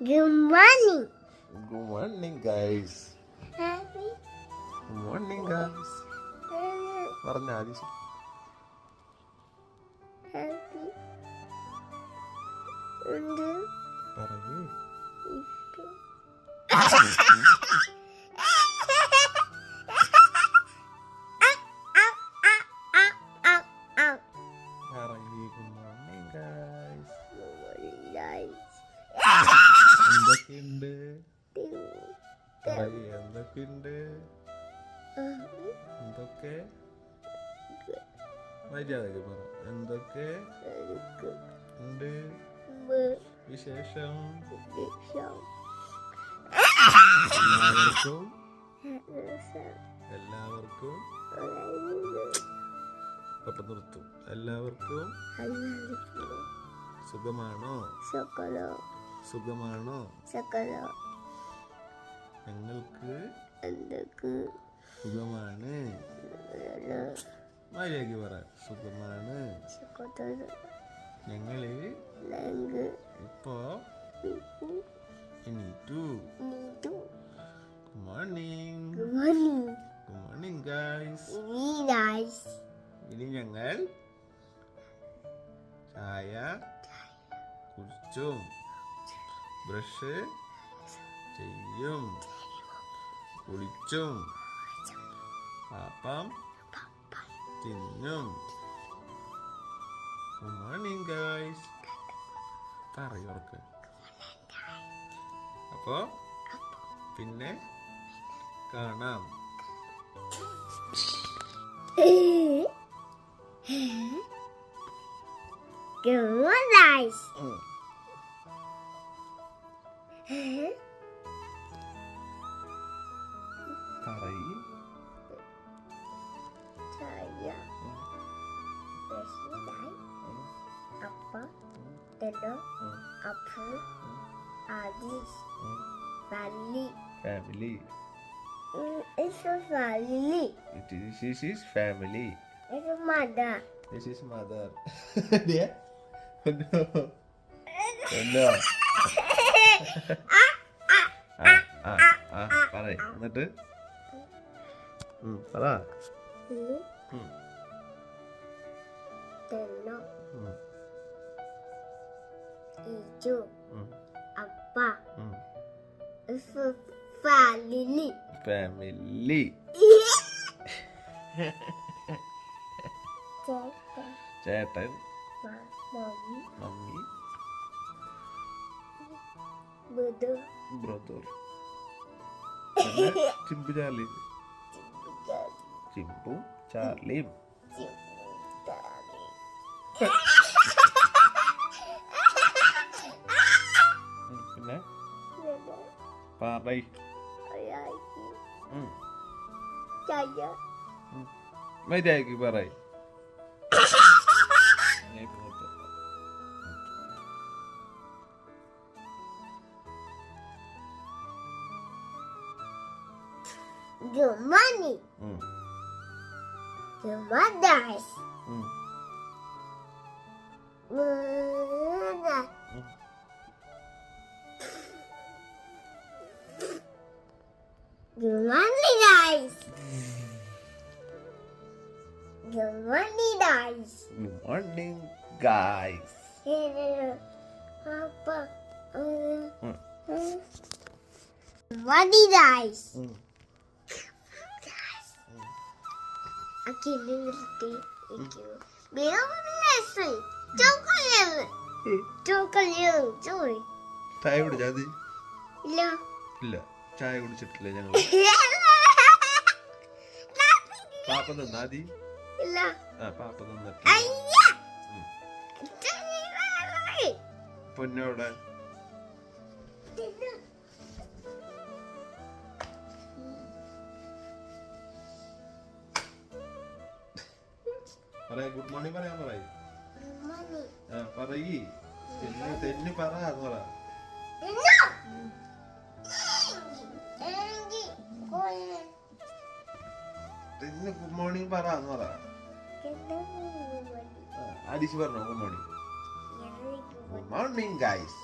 Good morning. Good morning, guys. Happy. Good morning, guys. Warna hari sih. Happy. Undur. Parah Itu. എന്തൊക്കെയുണ്ട് എന്തൊക്കെയുണ്ട് എന്തൊക്കെ? മര്യാദയ്ക്ക് പറ. എന്തൊക്കെ? ഉണ്ട്. വിശേഷം? എല്ലാവർക്കും? എല്ലാവർക്കും? പപ്പ നിർത്തും. എല്ലാവർക്കും? സുഖമാണോ? Sokolo, സുഖമാണോ? ഞങ്ങൾക്ക് സുഖമാണ്. മര്യാദയ്ക്ക് പറ സുഖമാണ്. ഞങ്ങൾ ഇപ്പോ എണീറ്റു. Good morning Good morning. Good morning guys nice. ഇനി ഞങ്ങൾ ചായ കുടിച്ചും. ബ്രഷ് ചെയ്യും കുളിച്ചും പാപ്പം തിന്നും ഗുഡ് മോർണിംഗ് ഗൈസ് പറയോർക്ക് അപ്പോ പിന്നെ കാണാം Good nice. ഉം. Tahi. Saya bersidai apa dada apa Aziz Bali. Family. Mm, it's a family. It is, this is family. It's a mother. This is mother. Yeah? Oh no. Oh no. പറ എന്നിട്ട് പറ family ചേട്ടൻ mummy Bedu brother പിന്നെ Chimbu Charlie ചിമ്പും ചാർലിയും ഉം, പിന്നെ പറയ് ഉം, Saya മര്യാദയ്ക്ക് പറയ് your money, mm. your mother's, mm. mother. Mm. Your money dies. Your money dies. Good morning, guys. Money dies. Mm. Chocolate. നിർത്തി ചായ കുടിച്ചാ ഇല്ല ഇല്ല. ചായ കുടിച്ചിട്ടില്ല ഞങ്ങൾ പാപ്പ നിന്നാ മതി ഇല്ല. ആ പാപ്പ. ചെറിയ പൊന്നോടെ. പറയാ ഗുഡ് മോർണിംഗ് പറയാൻ പറയ്. പറയ്. തെന്നി തെന്നി പറ എന്ന് പറ. തെന്നി ഗുഡ് മോർണിംഗ് പറ എന്ന് പറ. അടിച്ചു പറഞ്ഞോ good morning good morning guys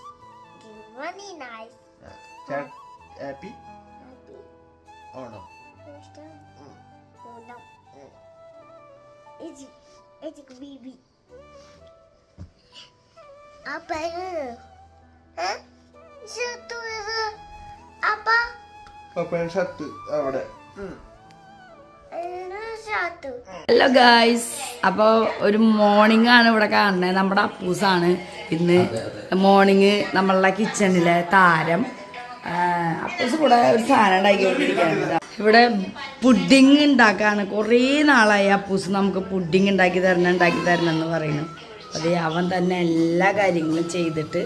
Money nice. Happy Happy. Onam. Oh no. It's a baby. Apa itu? Hah? Satu itu apa? പപ്പയുടെ ഷർട്ട് അവിടെ Ini satu. ഹലോ ഗായ്സ് അപ്പോൾ ഒരു മോർണിംഗ് ആണ് ഇവിടെ കാണുന്നത് നമ്മുടെ അപ്പൂസാണ് ഇന്ന് മോർണിംഗ് നമ്മളുടെ കിച്ചണിലെ താരം അപ്പൂസ് കൂടെ ഒരു സാധനം ഉണ്ടാക്കിക്കൊണ്ടിരിക്കുകയാണ്. ഇവിടെ പുഡിങ് ഉണ്ടാക്കാണ് കുറേ നാളായി അപ്പൂസ് നമുക്ക് പുഡിങ് ഉണ്ടാക്കി തരണം ഉണ്ടാക്കി തരണം എന്ന് പറയുന്നു. അത് അവൻ തന്നെ എല്ലാ കാര്യങ്ങളും ചെയ്തിട്ട്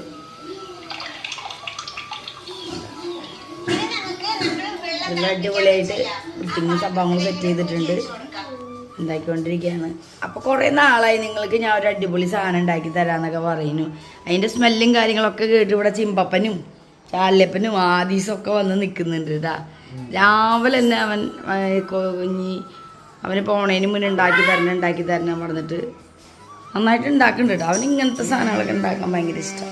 നല്ല അടിപൊളിയായിട്ട് പുഡിങ് സംഭവങ്ങൾ സെറ്റ് ചെയ്തിട്ടുണ്ട്. ഉണ്ടാക്കിക്കൊണ്ടിരിക്കുകയാണ്. അപ്പോൾ കുറേ നാളായി നിങ്ങൾക്ക് ഞാൻ ഒരു അടിപൊളി സാധനം ഉണ്ടാക്കി തരാമെന്നൊക്കെ പറയുന്നു. അതിന്റെ സ്മെല്ലും കാര്യങ്ങളൊക്കെ കേട്ട് ഇവിടെ ചിമ്പപ്പനും ചാല്യപ്പനും ആദീസൊക്കെ വന്ന് നിൽക്കുന്നുണ്ട് കേട്ടാ രാവിലെ തന്നെ അവൻ കുഞ്ഞി അവന് പോണേന് മുന്നേ ഉണ്ടാക്കി തരണം ഉണ്ടാക്കി തരണം പറഞ്ഞിട്ട് നന്നായിട്ട് ഉണ്ടാക്കുന്നുണ്ട് കേട്ടോ അവന് ഇങ്ങനത്തെ സാധനങ്ങളൊക്കെ ഉണ്ടാക്കാൻ ഭയങ്കര ഇഷ്ടം.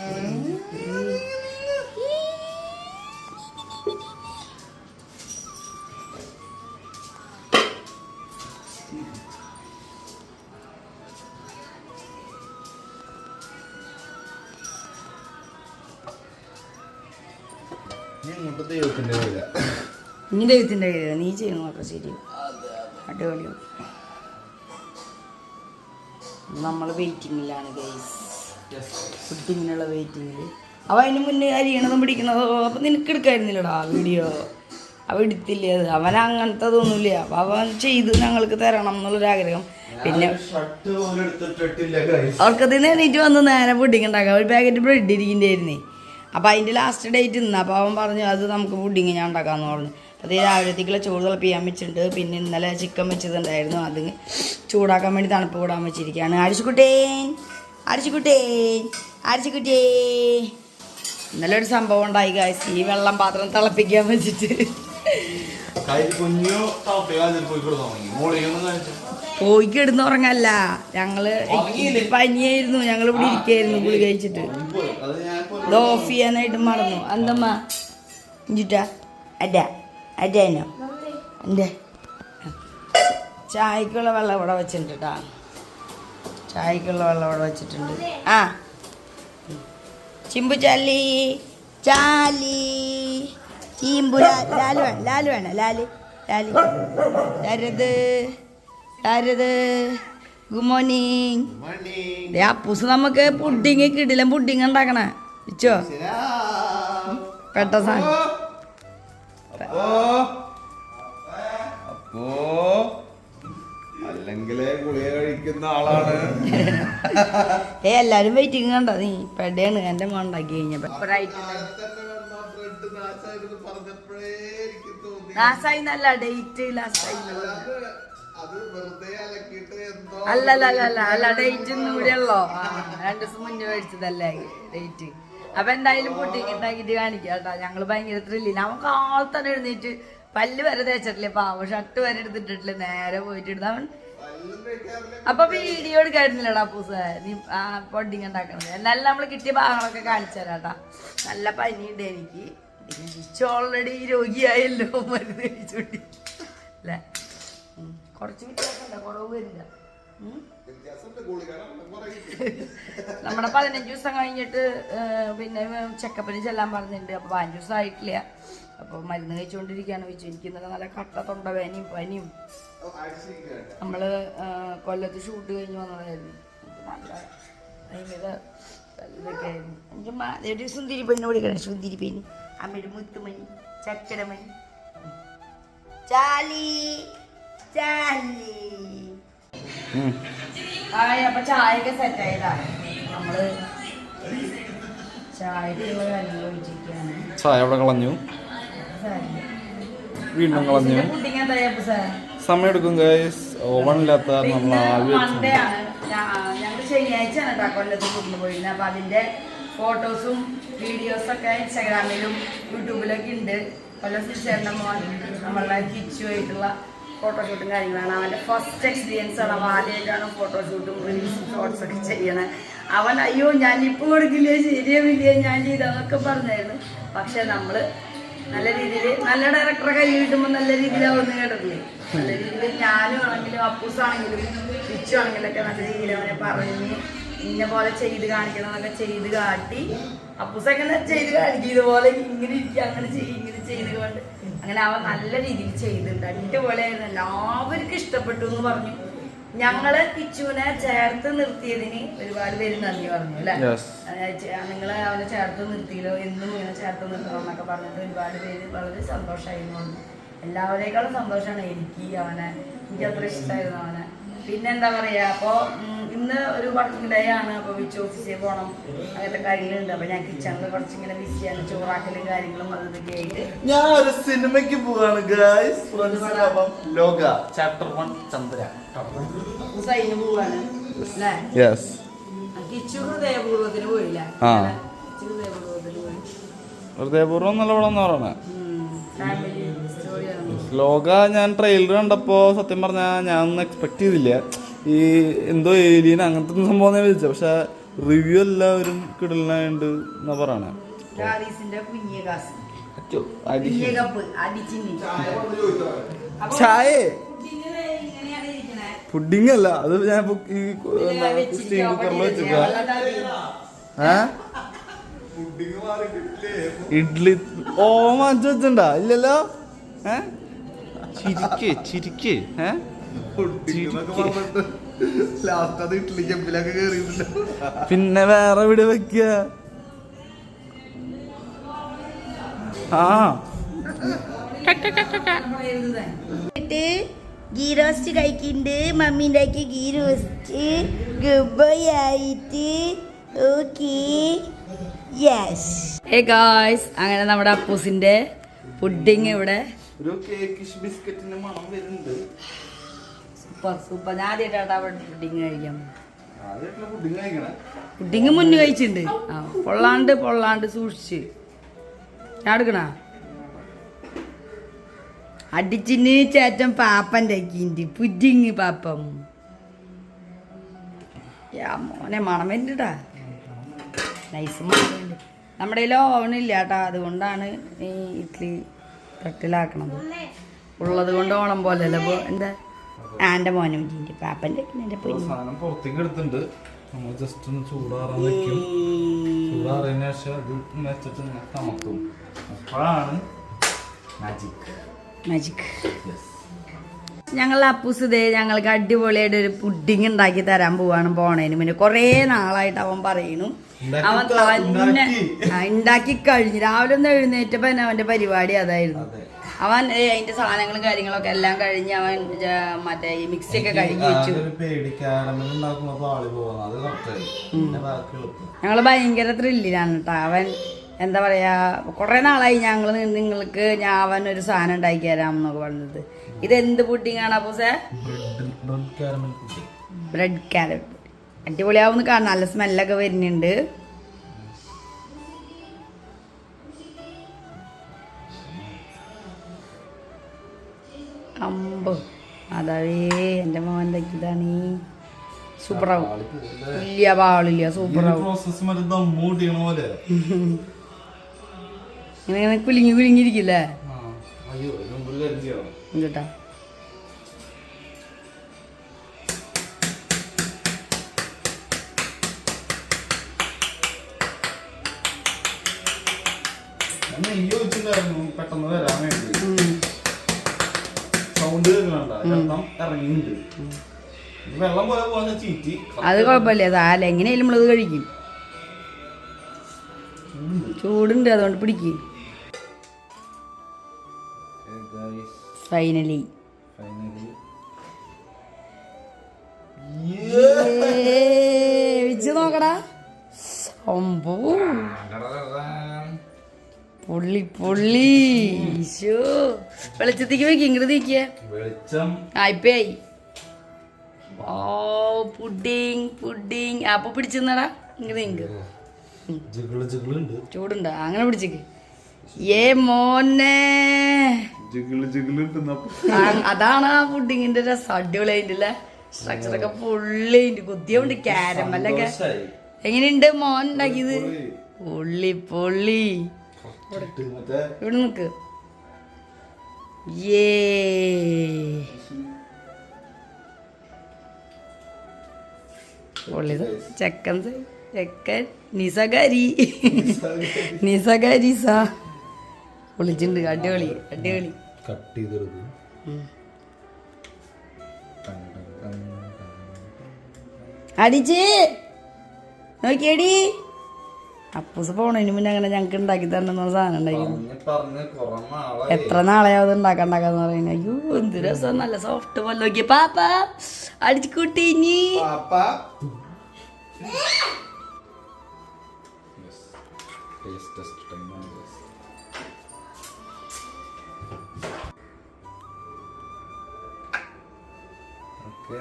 ദൈവത്തിന്റെ കയ്യില നീ ദൈവത്തിന്റെ കയ്യിൽ നീ ചെയ്യുന്നതൊക്കെ ശരി. അടിപൊളിയും. നമ്മൾ വെയിറ്റിങ്ങിലാണ് ഗൈസ് ഫുഡിങ്ങിനുള്ള വെയിറ്റിങ്ങിൽ അവ അതിന് മുന്നേ അരിയണതും പിടിക്കുന്നതോ അപ്പം നിനക്ക് എടുക്കായിരുന്നില്ലടാ വീഡിയോ അവ എടുത്തില്ലേ അത്? അവൻ അങ്ങനത്തെ തോന്നില്ല അപ്പം അവൻ ചെയ്ത് ഞങ്ങൾക്ക് തരണം എന്നുള്ളൊരാഗ്രഹം പിന്നെ അവർക്കതിന് എണീറ്റ് വന്ന് നേരെ പുഡിങ് ഉണ്ടാക്കാം ഒരു പാക്കറ്റ് ബ്രെഡ് ഇരിക്കുന്നതായിരുന്നേ അപ്പോൾ അതിന്റെ ലാസ്റ്റ് ഡേറ്റ് ഇന്ന് അപ്പോൾ അവൻ പറഞ്ഞു അത് നമുക്ക് പുഡിങ് ഞാൻ ഉണ്ടാക്കാമെന്ന് പറഞ്ഞു അത് രാവിലത്തേക്കുള്ള ചോറ് തിളപ്പിക്കാൻ വെച്ചിട്ടുണ്ട് പിന്നെ ഇന്നലെ ചിക്കൻ വെച്ചതുണ്ടായിരുന്നു അത് ചൂടാക്കാൻ വേണ്ടി തണുപ്പ് കൂടാൻ വെച്ചിരിക്കുകയാണ് അരിച്ചുകുട്ടേൻ അരിച്ചുകുട്ടേ അരിച്ചുകുട്ടേ ഇന്നലെ ഒരു സംഭവം ഉണ്ടായി കാശ് ഈ വെള്ളം പാത്രം തിളപ്പിക്കാൻ വെച്ചിട്ട് കുഞ്ഞു ടോപ്പിൽ പോയി പോയി കിടന്ന് ഉറങ്ങല്ല. ഞങ്ങൾ പനിയായിരുന്നു. ഞങ്ങൾ ഇവിടെ ഇരിക്കായിരുന്നു ഗുളി കഴിച്ചിട്ട്. ഇത് ഓഫ് ചെയ്യാനായിട്ട് മറന്നു. അന്തമ്മ ഇഞ്ചിട്ടാ. അടാ അല്ലേനോ എന്റെ ചായക്കുള്ള വെള്ളം ഇവിടെ വെച്ചിട്ടുണ്ട് കേട്ടാ ചായക്കുള്ള വെള്ളം ഇവിടെ വെച്ചിട്ടുണ്ട്. ആ. ചിമ്പു ചാലി. ചാലി. ചീമ്പു ലാൽ വേണം. ലാൽ വേണം. ലാൽ. ലാൽ. ലാരത് ലാരത് ഗുഡ് മോർണിംഗ് അപ്പൂസ് നമുക്ക് പുഡിങ് കിടിലൻ പുഡിങ് ഉണ്ടാക്കണേ. ഇച്ചോ പെട്ട സാധനം അപ്പോ? അല്ലെങ്കിലേ ഗുളിക കഴിക്കുന്ന ആളാണ്. ഏ എല്ലാരും വെയിറ്റിംഗ് കണ്ടോ? നീ പെടയാണ്. എന്റെ മോൻ ഉണ്ടാക്കി കഴിഞ്ഞപ്പോ. ലാസ്റ്റായി നല്ല ഡേറ്റ് ലാസ്റ്റായി അത് വെറുതെ അലക്കിയിട്ട് എന്തോ അല്ലല്ല അല്ല അല്ല ഡേറ്റ് ഒന്നും ഉള്ളോ? ആ രണ്ടു ദിവസം മുന്നേ മേടിച്ചതല്ലേ ഡേറ്റ് അപ്പൊ എന്തായാലും പുഡിങ് ഉണ്ടാക്കിയിട്ട് കാണിക്കാം കേട്ടോ. ഞങ്ങൾ ഭയങ്കര ത്രില്ലില്ല നമുക്ക് ആൾ തന്നെ എഴുന്നേറ്റ് പല്ല് വരെ തേച്ചിട്ടില്ലേ പാവ ഷർട്ട് വരെ എടുത്തിട്ടില്ല നേരെ പോയിട്ട് എടുത്ത് അവൻ എല്ലാം അപ്പൊ വീഡിയോ എടുക്കായിരുന്നില്ലടാ പൂസ നീ പൊഡിങ് ഉണ്ടാക്കണത്. എന്നാലും നമ്മൾ കിട്ടിയ ഭാഗങ്ങളൊക്കെ കാണിച്ചു തരാട്ടാ നല്ല പനിയുണ്ട് എനിക്ക്. ഓൾറെഡി രോഗിയായല്ലോ മരുന്ന് കഴിച്ചോണ്ടി. അല്ലേ. കുറച്ച് വ്യത്യാസമുണ്ട് കുറവ് വരില്ല നമ്മുടെ പതിനഞ്ച് ദിവസം കഴിഞ്ഞിട്ട് പിന്നെ ചെക്കപ്പിന് ചെല്ലാൻ പറഞ്ഞിട്ടുണ്ട് അപ്പൊ പതിനഞ്ച് ദിവസം ആയിട്ടില്ല. അപ്പൊ മരുന്ന് കഴിച്ചുകൊണ്ടിരിക്കുകയാണ് വെച്ചു എനിക്ക് ഇന്നലെ നല്ല കട്ട തൊണ്ടവേനയും പനിയും. നമ്മൾ ആ, കൊല്ലത്ത് ഷൂട്ട് കഴിഞ്ഞ് വന്നതായിരുന്നു. നല്ല ഭയങ്കര ഇതൊക്കെ ആയിരുന്നു. എനിക്ക് ഒരു സുന്ദരി പെണ്ണ് വിളിക്കണം സുന്ദരി പെണ്ണ്. അമ്മയുടെ മുത്തുമണി ചക്കരമണി. ചാലി. ചാലി ആയി അപ്പൊ ചായയൊക്കെ സെറ്റ് ആയതാണ് നമ്മൾ ചായ അവിടെ കളഞ്ഞു. വീണ്ടും കളഞ്ഞു. സമയം എടുക്കും ഗൈസ് ഓവണില്ലാത്ത നമ്മൾ ഞങ്ങൾ ശനിയാഴ്ചയാണ് കേട്ടോ കൊല്ലത്ത് കൊണ്ടുപോയിരുന്നത് അപ്പൊ അതിന്റെ ഫോട്ടോസും വീഡിയോസും ഒക്കെ ഇൻസ്റ്റാഗ്രാമിലും യൂട്യൂബിലൊക്കെ ഉണ്ട് കൊല്ലം സിസ്റ്ററിന്റെ മോൻ കിച്ചു കിച്ചുമായിട്ടുള്ള ഫോട്ടോഷൂട്ടും കാര്യങ്ങളാണ്. അവന്റെ ഫസ്റ്റ് എക്സ്പീരിയൻസ് ആണ്. അവൻ ആദ്യമായിട്ടാണ് ഫോട്ടോഷൂട്ടും റീൽസും ഷോർട്സ് ഒക്കെ ചെയ്യണത് അവൻ അയ്യോ ഞാൻ ഇപ്പോൾ കൊടുക്കില്ല? ശരിയാവില്ലേ ഞാൻ ചെയ്തതൊക്കെ പറഞ്ഞായിരുന്നു. പക്ഷെ നമ്മൾ നല്ല രീതിയിൽ നല്ല ഡയറക്ടറെ കൈ കിട്ടുമ്പോൾ നല്ല രീതിയിലാവുന്ന കേട്ടിട്ടില്ലേ? നല്ല രീതിയിൽ ഞാനും ആണെങ്കിലും അപ്പൂസാണെങ്കിലും പിച്ചു ആണെങ്കിലും ഒക്കെ നല്ല രീതിയിൽ അവനെ പറഞ്ഞ് ഇന്ന പോലെ ചെയ്ത് കാണിക്കണം എന്നൊക്കെ ചെയ്ത് കാട്ടി അപ്പൂസൊക്കെ ചെയ്ത് കാണിക്കും? ഇതുപോലെ ഇങ്ങനെ ഇരിക്കുക അങ്ങനെ ചെയ്യും ഇങ്ങനെ ചെയ്ത് കൊണ്ട് അങ്ങനെ അവ നല്ല രീതിയിൽ ചെയ്തിട്ടുണ്ട്. അടിപൊളിയായിരുന്നു. എല്ലാവർക്കും ഇഷ്ടപ്പെട്ടു എന്ന് പറഞ്ഞു. ഞങ്ങൾ കിച്ചുവിനെ ചേർത്ത് നിർത്തിയതിന് ഒരുപാട് പേര് നന്ദി പറഞ്ഞു അല്ലെ. നിങ്ങൾ അവനെ ചേർത്ത് നിർത്തിയല്ലോ എന്നും ഇങ്ങനെ ചേർത്ത് നിർത്തണം എന്നൊക്കെ പറഞ്ഞിട്ട് ഒരുപാട് പേര് വളരെ സന്തോഷമായിരുന്നു പറഞ്ഞു. എല്ലാവരേക്കാളും സന്തോഷമാണ് എനിക്ക് അവനെ. എനിക്ക് അത്ര ഇഷ്ടമായിരുന്നു അവനെ. പിന്നെ എന്താ പറയാ അപ്പൊ ഇന്ന് ഒരു വർക്കിംഗ് ഡേ ആണ്. അപ്പൊ വിച്ച് ഓഫീസിൽ പോകണം അങ്ങനത്തെ കാര്യങ്ങളുണ്ട്. അപ്പൊ ഞാൻ കിച്ചണിൽ കുറച്ചിങ്ങനെ ബിസിയാണ് ചോറാക്കലും കാര്യങ്ങളും അത് ഇതൊക്കെ ആയിട്ട്. ഞാൻ ഒരു സിനിമയ്ക്ക് പോവാണ് guys Lokah. Chapter one Chandra. പോവാണ്. യെസ് കിച്ചു ഹൃദയപൂർവത്തിന് പോയില്ല? ഹൃദയപൂർവം പടം എന്ന് പറയണേ ലോക ഞാൻ ട്രെയിലർ കണ്ടപ്പോൾ സത്യം പറഞ്ഞാൽ ഞാൻ ഒന്നും എക്സ്പെക്ട് ചെയ്തില്ല. ഈ എന്തോ ഏലിയൻ അങ്ങനത്തെ ഒന്നും സംഭവം വിളിച്ചത് പക്ഷെ റിവ്യൂ എല്ലാവരും കിടലിനായുണ്ട് എന്നാ പറയണേ? ചായ പുഡിങ്. അല്ല അത് ഞാൻ ഇപ്പൊ ഈ സ്റ്റീം കുക്കറിൽ വെച്ചിട്ടാ ഏ? ഇഡ്ലി ഓ മാറ്റി വെച്ചിണ്ടാ? ഇല്ലല്ലോ? ഏ? ചിരിക്കേ ചിരിക്കേ. ഏ? ലാസ്റ്റ് അത് ഇഡ്ഡലി ചെമ്പിലൊക്കെ കേറിയിട്ടില്ല പിന്നെ വേറെ എവിടെ വെക്ക? ആ. ഗീ റോസ്റ്റ് കഴിക്കുന്നുണ്ട് മമ്മി ഉണ്ടാക്കി ഗീ റോസ്റ്റ് ഗുബായിട്ട് ഓക്കേ യെസ് ഹേ ഗായ്സ് അങ്ങനെ നമ്മുടെ അപ്പൂസിന്റെ പുഡിങ് ഇവിടെ. ഒരു കേക്ക് ബിസ്ക്കറ്റിന്റെ മണം വരുന്നുണ്ട്. Super super. ഞാൻ ആദ്യമായിട്ടാണ് അവിടെ പുഡിങ് കഴിക്കാൻ മുന്നേ കഴിച്ചിട്ടുണ്ട്. ആ പൊള്ളാണ്ട് പൊള്ളാണ്ട് സൂക്ഷിച്ച്. ഞാൻ എടുക്കണ? അടിച്ചിന് ചേച്ചൻ പാപ്പന്റെ ആക്കിണ്ട് പുഡിങ് പാപ്പം. മോനെ മണം വരുന്നുണ്ടാ? നൈസ് മണം നമ്മുടെ കയ്യിൽ ഓവണില്ല കേട്ടോ. അതുകൊണ്ടാണ് ഈ ഇഡ്ഡലി തട്ടിലാക്കണത്. ഉള്ളത് കൊണ്ട് ഓണം പോലെ അല്ലേ അപ്പോൾ എന്താ? ആന്റെ മോനും പാപ്പന്റെ എന്റെ സാധനം പുറത്തേക്ക് എടുത്തിട്ടുണ്ട്. നമ്മൾ ജസ്റ്റ് ഒന്ന് ചൂടാറാൻ വെക്കും. ചൂടാറിയതിനു ശേഷം അത് വെച്ചിട്ട് ഇങ്ങനെ അപ്പോഴാണ് മാജിക് മാജിക് ഞങ്ങൾ അപ്പൂസ് ഇതേ ഞങ്ങൾക്ക് അടിപൊളിയായിട്ട് ഒരു പുഡിങ് ഉണ്ടാക്കി തരാൻ പോവാണ് പോണേന് പിന്നെ കുറേ നാളായിട്ട് അവൻ പറയുന്നു. അവൻ തന്നെ ഉണ്ടാക്കി. കഴിഞ്ഞു രാവിലെ ഒന്ന് എഴുന്നേറ്റപ്പോ തന്നെ അവന്റെ പരിപാടി അതായിരുന്നു. അതെ. അവൻ അതിന്റെ സാധനങ്ങളും കാര്യങ്ങളൊക്കെ എല്ലാം കഴിഞ്ഞ് അവൻ മറ്റേ ഈ മിക്സി ഒക്കെ കഴുകി വെച്ചു. ഞങ്ങൾ ഭയങ്കര ത്രില്ലിലാണ് കേട്ടോ അവൻ എന്താ പറയാ കുറെ നാളായി ഞങ്ങൾ നിങ്ങൾക്ക് ഞാൻ അവൻ ഒരു സാധനം ഉണ്ടാക്കി തരാം എന്നൊക്കെ പറഞ്ഞത് ഇത് എന്ത് പുഡിംഗ് ആണ് അപ്പൂസേ ബ്രെഡ് കാരമൽ അടിപൊളിയാവുന്ന കാണാം. നല്ല സ്മെല്ലൊക്കെ വരുന്നുണ്ട്. അമ്പ്. അതാവേ എന്റെ മോൻ ഇതാണ് സൂപ്പറാവും. ഇല്ല പാളില്ല സൂപ്പറാവും. ഇങ്ങനെ കുലുങ്ങി കുലുങ്ങിയിരിക്കില്ലേ? കേട്ടാ നെയ്യ് ഒഴിച്ചിട്ടുണ്ടായിരുന്നു. ഇറങ്ങിയിട്ടുണ്ട്. വെള്ളം പോലെ പോകുന്ന ചീറ്റി. അത് കുഴപ്പമില്ല. അല്ല എങ്ങനെയായാലും നമ്മളത് കഴിക്കും. ചൂടുണ്ട്. അതുകൊണ്ട് പിടിക്കും. ഫൈനലി വിച്ച് നോക്കടാ. ഒമ്പോ പുള്ളി പൊള്ളി. ഈശോ. വെളിച്ചത്തേക്ക് വെക്ക് ഇങ്ങോട്ട് വെളിച്ചം. ഓ പുഡിങ് പുഡിങ്. അപ്പൊ പിടിച്ചെന്നടാ. ഇങ്ങോട്ട് ചൂടുണ്ടോ? അങ്ങനെ പിടിച്ചേക്ക്. ഏ മോനെ. അതാണ് ആ പുഡിങ്ങിന്റെ രസം. അടിപൊളിയായിട്ടില്ലേ സ്ട്രക്ചറൊക്കെ ഫുള്ളി കുത്തിയുണ്ട് ക്യാരമല്ലൊക്കെ. എങ്ങനെയുണ്ട് മോൻ ഉണ്ടാക്കിയത്? പൊള്ളി പൊള്ളി. ഇവിടെ നിൽക്ക് ഏ പൊള്ളി ചെക്കൻ ചെക്കൻ നിസകരി സാ. പൊളിച്ചിട്ടുണ്ട്. അടിപൊളി. അടിപൊളി. കട്ട് ഉം. അടിച്ച്. നോക്കിയടി. അപ്പൂസ് പോണതിന് മുന്നേ അങ്ങനെ ഞങ്ങൾക്ക് ഉണ്ടാക്കി തരണം സാധനം ഉണ്ടായിരുന്നു പറഞ്ഞ് പറഞ്ഞ് കൊറേ എത്ര നാളെയാവത് ഉണ്ടാക്കണ്ടാക്കാന്ന് പറയുന്നത് അയ്യോ എന്ത് രസം. നല്ല സോഫ്റ്റ് പോലെ നോക്കിയ. പാപ്പ അടിച്ചു കൂട്ടി ഇനി. പാപ്പാ. ടേസ്റ്റ് ടെസ്റ്റ് ടൈമാണ് ഓക്കെ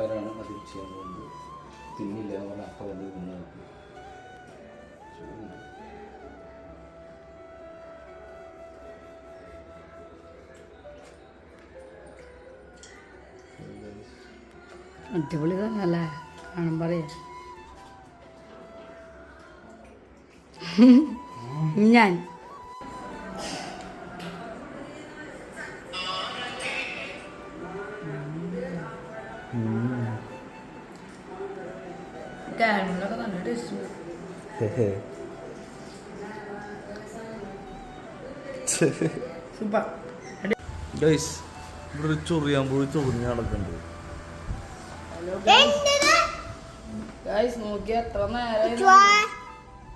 ആരാണ് അത് ചെയ്യാൻ പോകുന്നത്. തിന്നില്ല അവൻ അപ്പം വലിയ തിന്നു നോക്കി. അടിപൊളി തന്നെ അല്ലേ? കാണും പറയാ. ഞാൻ സൂപ്പർ. ഗൈസ് ഇവിടെ ഒരു ചൊറിയാൻ ചൊറിഞ്ഞ് നടക്കുന്നുണ്ട് ഗൈസ് നോക്കിയ എത്ര നേരം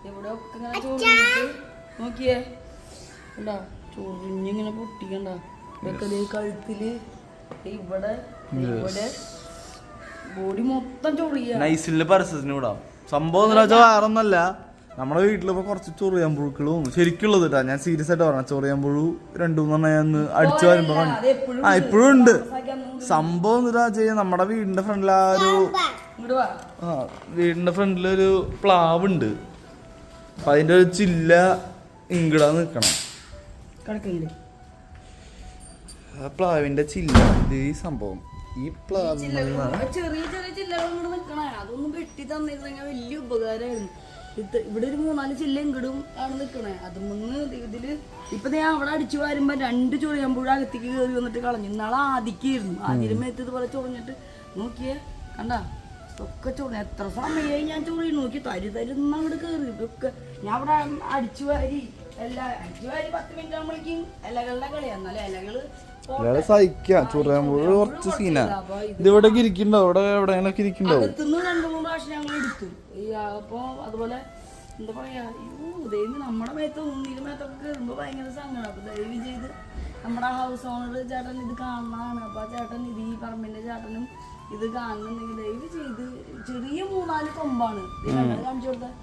ഇവിടെ ഒക്കെ ഇങ്ങനെ ചൊറിഞ്ഞിട്ട്. നോക്കിയേ. കണ്ടാ? ചൊറിഞ്ഞിങ്ങനെ പൊട്ടിക്കണ്ട ഇതൊക്കെ കഴുത്തിൽ. ഇവിടെ ഇവിടെ. ബോഡി മൊത്തം ചൊറിയ. നൈസിലെ പരസ്യത്തിന് വിടാം സംഭവം എന്ന് വെച്ചാൽ വേറെ ഒന്നല്ല നമ്മുടെ വീട്ടിലിപ്പോ കുറച്ച് ചൊറിയാൻ പുഴുക്കളും ശരിക്കുള്ളത് കേട്ടാ ഞാൻ സീരിയസ് ആയിട്ട് പറഞ്ഞ ചൊറിയാൻ പുഴു രണ്ടു മൂന്നെണ്ണം ഞാൻ അടിച്ചു വരുമ്പോ ആ ഇപ്പോഴും ഉണ്ട്. സംഭവം എന്താ ചെയ്യാ നമ്മുടെ വീടിന്റെ ഫ്രണ്ടിൽ ആ ഒരു ആ വീടിന്റെ ഫ്രണ്ടിൽ ഒരു പ്ലാവ് ഉണ്ട് അപ്പൊ അതിന്റെ ഒരു ചില്ല ഇങ്കിട നിക്കണം. ആ പ്ലാവിന്റെ ചില്ല. ഇത് ഈ സംഭവം. ഈ നിന്നാണ് ചെറിയ ചെറിയ ചില്ലകൾ കൂടെ നിക്കണേ. അതൊന്നും വെട്ടി തന്നിരുന്നെങ്കിൽ വലിയ ഉപകാരമായിരുന്നു ഇത് ഇവിടെ ഒരു മൂന്നാൽ ചില്ല ഇങ്ങടും ആണ് നിൽക്കണേ അത് മുന്ന് ഇതിൽ ഇപ്പൊ ഞാൻ അവിടെ അടിച്ചു വരുമ്പോ രണ്ട് ചൊറിയാമ്പുഴ അകത്തേക്ക് കയറി വന്നിട്ട് കളഞ്ഞു. നാളെ ആദിക്കായിരുന്നു ആദ്യം മേത്ത് ഇതുപോലെ ചൊറിഞ്ഞിട്ട് നോക്കിയേ കണ്ട? ഒക്കെ ചൊറി എത്ര സമയമായി ഞാൻ ചൊറി നോക്കി തരി തരുന്ന അവിടെ കയറി ഇതൊക്കെ ഞാൻ അവിടെ അടിച്ചു വാരി എല്ലാ അടിച്ചു വാരി പത്ത് മിനിറ്റ് ആകുമ്പോഴേക്കും ഇലകളുടെ കളിയാണ് എന്നാലും ഇലകൾ ഇയാളെ സഹിക്കാം. ചൊറിയാൻ പുഴു കുറച്ച് സീനാ. ഇത് ഇവിടെ ഇരിക്കണ്ടോ? ഇവിടെ എവിടെയെങ്കിലൊക്കെ ഇരിക്കണ്ടോ? ഈ അപ്പോൾ അതുപോലെ എന്താ പറയാ അയ്യോ ദൈവം നമ്മുടെ മേത്ത് ഉണ്ണിയുടെ മേത്തൊക്കെ കയറുമ്പോ ഭയങ്കര സങ്കടം. അപ്പൊ ദയവ് ചെയ്ത് നമ്മുടെ ഹൗസ് ഓണർ ചേട്ടൻ ഇത് കാണുന്നതാണ് അപ്പൊ ആ ചേട്ടൻ ഇത് ഈ പറമ്പിന്റെ ചേട്ടനും ഇത് കാണുന്നുണ്ടെങ്കിൽ ദയവ് ചെയ്ത് ചെറിയ മൂന്നാൽ കൊമ്പാണ്. ഞങ്ങൾ കാണിച്ചു കൊടുത്താൽ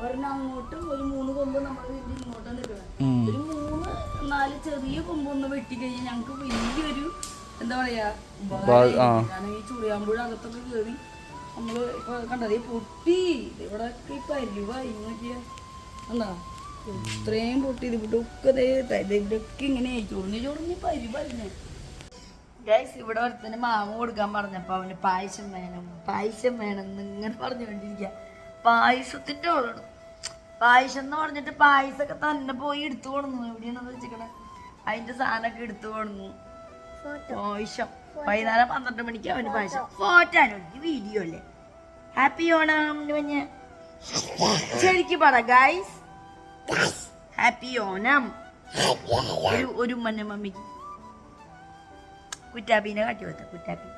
ഒരെണ്ണം അങ്ങോട്ടും ഒരു മൂന്ന് കൊമ്പ് നമ്മുടെ വീട്ടിൽ ഇങ്ങോട്ടും നിൽക്കണം ഒരു മൂന്ന് നാല് ചെറിയ കൊമ്പൊന്ന് ഒന്ന് വെട്ടിക്കഴിഞ്ഞാൽ ഞങ്ങൾക്ക് വലിയൊരു എന്താ പറയാ കാരണം ഈ ചുറിയാമ്പുഴ അകത്തൊക്കെ കയറി നമ്മൾ ഇപ്പൊ കണ്ടത് ഈ പൊട്ടി. ഇവിടെ ഈ പരിവായി നോക്കിയ എന്താ ഇത്രയും പൊട്ടി ഇത് ഒക്കെ ഇങ്ങനെ ചൊറിഞ്ഞു ഇങ്ങനെ ചൊറിഞ്ഞ് ചൊറിഞ്ഞ് പരിവായിരുന്നു ഗൈസ് ഇവിടെ ഒരുത്തന് മാമ കൊടുക്കാൻ പറഞ്ഞപ്പോ അവന് പായസം വേണം. പായസം വേണം എന്ന് ഇങ്ങനെ പറഞ്ഞുകൊണ്ടിരിക്കുക പായസത്തിന്റെ ഓളാണ് പായസം എന്ന് പറഞ്ഞിട്ട് പായസമൊക്കെ തന്നെ പോയി എടുത്തു കൊടുന്നു. എവിടെയാണെന്ന് വെച്ചിക്കണേ അതിന്റെ സാധനമൊക്കെ എടുത്തു കൊടുന്നു. പായസം. വൈകുന്നേരം പന്ത്രണ്ട് മണിക്ക് അവന് പായസം. ഫോട്ടോ വീഡിയോ അല്ലേ? ഹാപ്പി ഓണം പറഞ്ഞ ശരിക്കും പറ ഗൈസ് ഹാപ്പി ഓണം. ഒരു ഒരു മന്ന മമ്മിക്ക് കുറ്റാപ്പീനെ കാട്ടി വെത്ത കുറ്റാപ്പി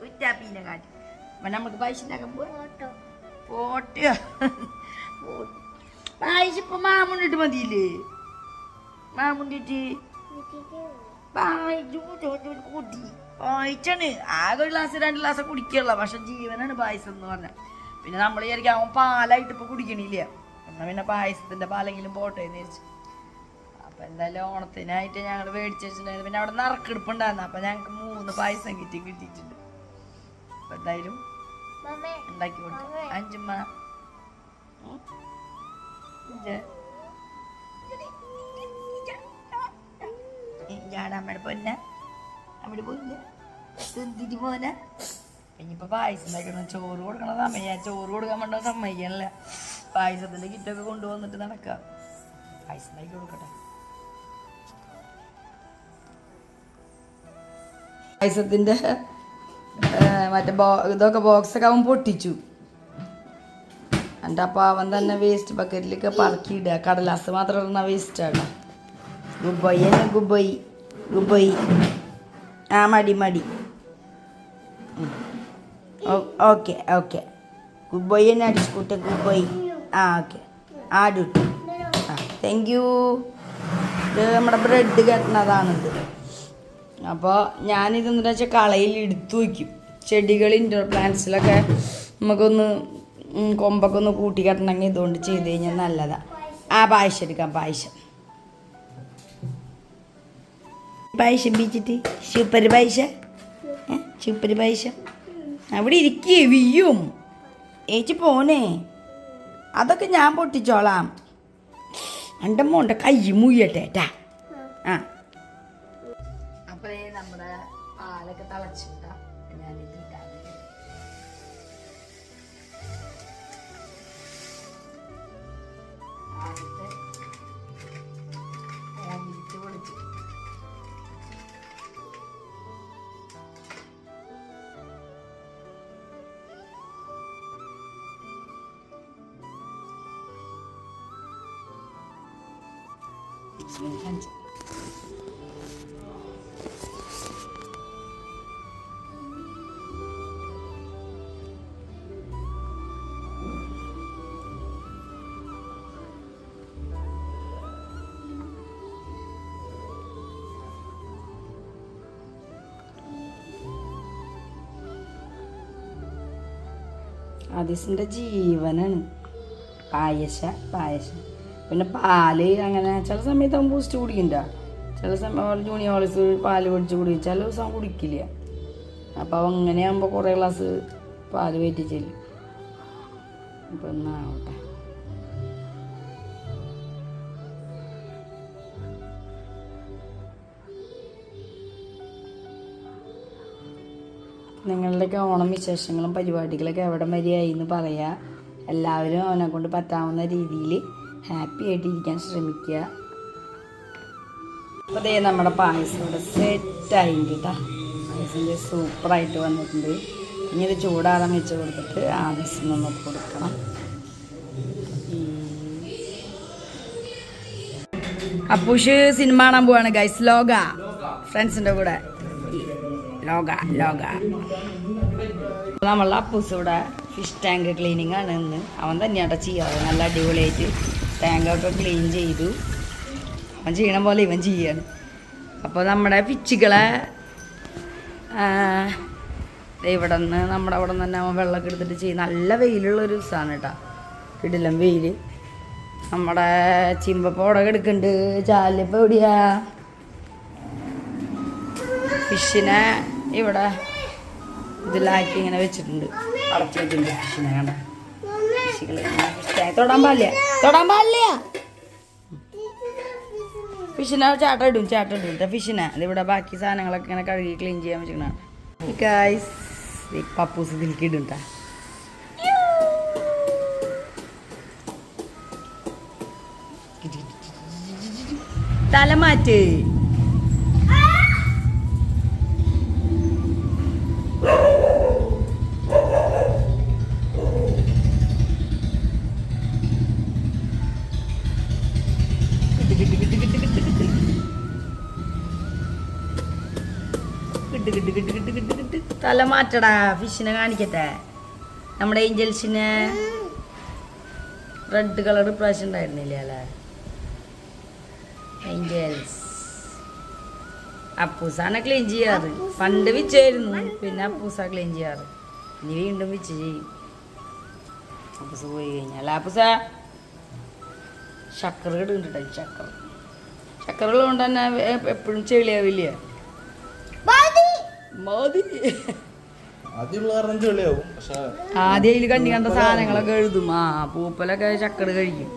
കുറ്റാപ്പീനെ കാട്ടി. നമുക്ക് പൈസ ഉണ്ടാക്കാൻ പായസം ഇപ്പൊ മാമുണ്ടിട്ട് മതിയില്ലേ? മാമുണ്ടിട്ട് പായിച്ചാണ് ആകെ ഒരു ഗ്ലാസ് രണ്ട് ഗ്ലാസ് കുടിക്കുള്ള പക്ഷെ ജീവനാണ് പായസം എന്ന് പറഞ്ഞ. പിന്നെ നമ്മൾ വിചാരിക്കും അവൻ പാലായിട്ട് ഇപ്പൊ കുടിക്കണില്ല. എന്നാ പിന്നെ പായസത്തിന്റെ പാലെങ്കിലും പോട്ടെ എന്ന് വിചാരിച്ചു. അപ്പൊ എന്തായാലും ഓണത്തിനായിട്ട് ഞങ്ങൾ മേടിച്ചു വെച്ചിട്ടുണ്ടായിരുന്നു പിന്നെ അവിടെ നറുക്കെടുപ്പുണ്ടായിരുന്നു. അപ്പൊ ഞങ്ങൾക്ക് മൂന്ന് പായസം കിറ്റി കിട്ടിയിട്ടുണ്ട്. അപ്പൊ എന്തായാലും ഉണ്ടാക്കി കൊടുക്കാം. അഞ്ചുമ്മ. അമ്മയുടെ പൊന്ന. അവിടെ പൊന്ന. എന്തിരി പോന ഇനിയിപ്പോ പായസം ഉണ്ടാക്കണം ചോറ് കൊടുക്കണ സമയം ചോറ് കൊടുക്കാൻ വേണ്ട സമ്മതിക്കാനല്ല പായസത്തിന്റെ കിറ്റൊക്കെ കൊണ്ടുവന്നിട്ട് നടക്കാം. പായസം ഉണ്ടാക്കി കൊടുക്കട്ടെ. പായസത്തിന്റെ മറ്റേ ബോ ഇതൊക്കെ ബോക്സൊക്കെ അവൻ പൊട്ടിച്ചു. എന്റെ അപ്പം അവൻ തന്നെ വേസ്റ്റ് ബക്കറ്റിലേക്ക് പറക്കിയിടുക കടലാസ് മാത്രം വേസ്റ്റ് വേസ്റ്റാണ് ഗുബോയ് എന്നെ ഗുഡ് ബൈ ആ മടി മടി. Okay okay. ഗുബോയ് എന്നെ അടിച്ചുകൂട്ടെ ബൈ ആ ഓക്കെ. ആടുട്ടു ആ താങ്ക് യു ഇത് നമ്മുടെ ബ്രെഡ് കെട്ടണതാണിത്. അപ്പോൾ ഞാനിതെന്ന് വെച്ചാൽ കളയിൽ എടുത്തു വയ്ക്കും ചെടികൾ ഇൻഡോർ പ്ലാന്റ്സിലൊക്കെ നമുക്കൊന്ന് കൊമ്പൊക്കെ ഒന്ന് കൂട്ടി കെട്ടണമെങ്കിൽ ഇതുകൊണ്ട് ചെയ്ത് കഴിഞ്ഞാൽ നല്ലതാണ് ആ പായസം എടുക്കാം പായസം. പായസം ബീച്ചിട്ട് സൂപ്പർ പായസം? സൂപ്പർ പായസം? അവിടെ ഇരിക്കേ വിയ്യും. ഏച്ചി പോനേ അതൊക്കെ ഞാൻ പൊട്ടിച്ചോളാം. മോന്റെ കൈ മുയ്യട്ടെ ട്ടാ ആ. ആദിസിന്റെ ജീവനാണ്. പായസ പായസം. പിന്നെ പാൽ അങ്ങനെ ചില സമയത്ത് അവൻ ബൂസ്റ്റ് കുടിക്കണ്ട. ചില സമയം ജൂനിയർ ഹോളിസ് പാൽ പൊടിച്ച് കുടിക്കും ചില ദിവസം കുടിക്കില്ല. അപ്പോൾ അവൻ അങ്ങനെയാകുമ്പോൾ കുറേ ഗ്ലാസ് പാൽ ചെല്ലും അപ്പം എന്നാവട്ടെ നിങ്ങളുടെയൊക്കെ ഓണം വിശേഷങ്ങളും പരിപാടികളൊക്കെ എവിടെ വരെയായി എന്ന് പറയാ? എല്ലാവരും അവനെ കൊണ്ട് പറ്റാവുന്ന രീതിയിൽ ഹാപ്പി ആയിട്ട് ഇരിക്കാൻ ശ്രമിക്കുക. അപ്പോൾ ദേ നമ്മുടെ പായസം ഇവിടെ സെറ്റായിട്ട് കേട്ടോ പായസം സൂപ്പറായിട്ട് വന്നിട്ടുണ്ട്. ഇനി ഇത് ചൂടാറാൻ വെച്ച് കൊടുത്തിട്ട് ആവശ്യം നമുക്ക് കൊടുക്കണം. അപ്പൂഷ് സിനിമ കാണാൻ പോവാണ്. ഗൈസ് ലോക. ഫ്രണ്ട്സിന്റെ കൂടെ. ലോക ലോക. നമ്മളുടെ അപ്പൂസ് ഇവിടെ ഫിഷ് ടാങ്ക് ക്ലീനിങ് ആണ് ഇന്ന്. അവൻ തന്നെയാട്ടോ ചെയ്യാറ്. നല്ല അടിപൊളിയായിട്ട് ടാങ്കൊക്കെ ക്ലീൻ ചെയ്തു. അവൻ ചെയ്യണ പോലെ ഇവൻ ചെയ്യാണ്. അപ്പോൾ നമ്മുടെ പിച്ചുകളെ ഇവിടെ നിന്ന് നമ്മുടെ അവിടെ നിന്ന് തന്നെ അവൻ വെള്ളമൊക്കെ എടുത്തിട്ട് ചെയ്യും. നല്ല വെയിലുള്ള ഒരു ദിവസമാണ് കേട്ടോ. കിടിലം വെയിൽ നമ്മുടെ ചിമ്പപ്പോൾ അവിടെ കിടക്കുന്നുണ്ട്. ചാലിപ്പോൾ എവിടെയാ? ഫിഷിനെ ഇവിടെ ഇതിലാക്കി ഇങ്ങനെ വെച്ചിട്ടുണ്ട്. അടച്ചു വെച്ചിട്ടുണ്ട് ഫിഷിനെ കണ്ട? ഫിഷിനെ തൊടാൻ പാടില്ല? തൊടാൻ പാടില്ല? ഫിഷിനെ ചാട്ടം ഇടും ചാട്ടം ഇടും ഫിഷിനെ. അതിവിടെ ബാക്കി സാധനങ്ങളൊക്കെ ഇങ്ങനെ കഴുകി ക്ലീൻ ചെയ്യാൻ വെച്ചിട്ടാണ് ഗായ്സ് പപ്പൂസ് ഇതിലേക്ക് ഇടും കേട്ടോ തലമാറ്റ് കിട്ട് തല മാറ്റടാ ഫിഷിനെ കാണിക്കട്ടെ. നമ്മുടെ ഏഞ്ചൽസിന് റെഡ് കളർ പ്രാവശ്യം ഉണ്ടായിരുന്നില്ല അല്ലേ? ഏഞ്ചൽസ്. അപ്പൂസാണ് ക്ലീൻ ചെയ്യാറ്. പണ്ട് വിച്ചായിരുന്നു പിന്നെ അപ്പൂസ ക്ലീൻ ചെയ്യാറ്. ഇനി വീണ്ടും വിച്ച് ചെയ്യും. അപ്പൂസ പോയി കഴിഞ്ഞാൽ അപ്പൂസ ശക്കർ ഇടുന്നുണ്ട് ശക്കർ ശക്കറുള്ളതുകൊണ്ട് തന്നെ എപ്പോഴും ചെളിയാവില്ല? മതി. ആദ്യം അതിൽ കണ്ണി കണ്ട സാധനങ്ങളൊക്കെ എഴുതും. ആ പൂപ്പലൊക്കെ ചക്കട് കഴിക്കും.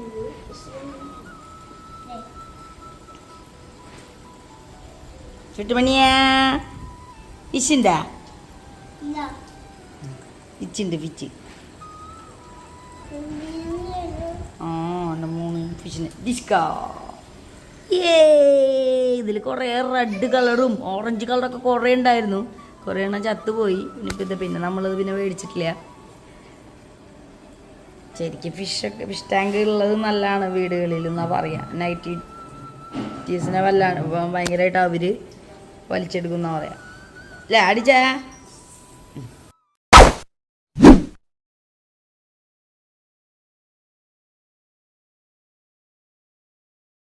ചുട്ടുമണിയാ ഇല്ല. ഫിച്ചുണ്ട് ഫിച്ച് ആ എന്റെ മൂന്ന് ഫിഷിന് ഡിസ്കാ ഏ ഇതിൽ കുറേ റെഡ് കളറും ഓറഞ്ച് കളറൊക്കെ കുറേ ഉണ്ടായിരുന്നു കുറേ എണ്ണം ചത്തുപോയി. ഇനിയിപ്പോൾ ഇത് പിന്നെ നമ്മളത് പിന്നെ മേടിച്ചിട്ടില്ല. ശരിക്കും ഫിഷൊക്കെ ഫിഷ് ടാങ്ക് ഉള്ളത് നല്ലതാണ് വീടുകളിൽ എന്നാ പറയാ. നൈറ്റ് ടീസിനെ വല്ലാണ് ഭയങ്കരമായിട്ട് അവർ വലിച്ചെടുക്കുന്ന പറയാം. അല്ലേ അടിച്ചാ?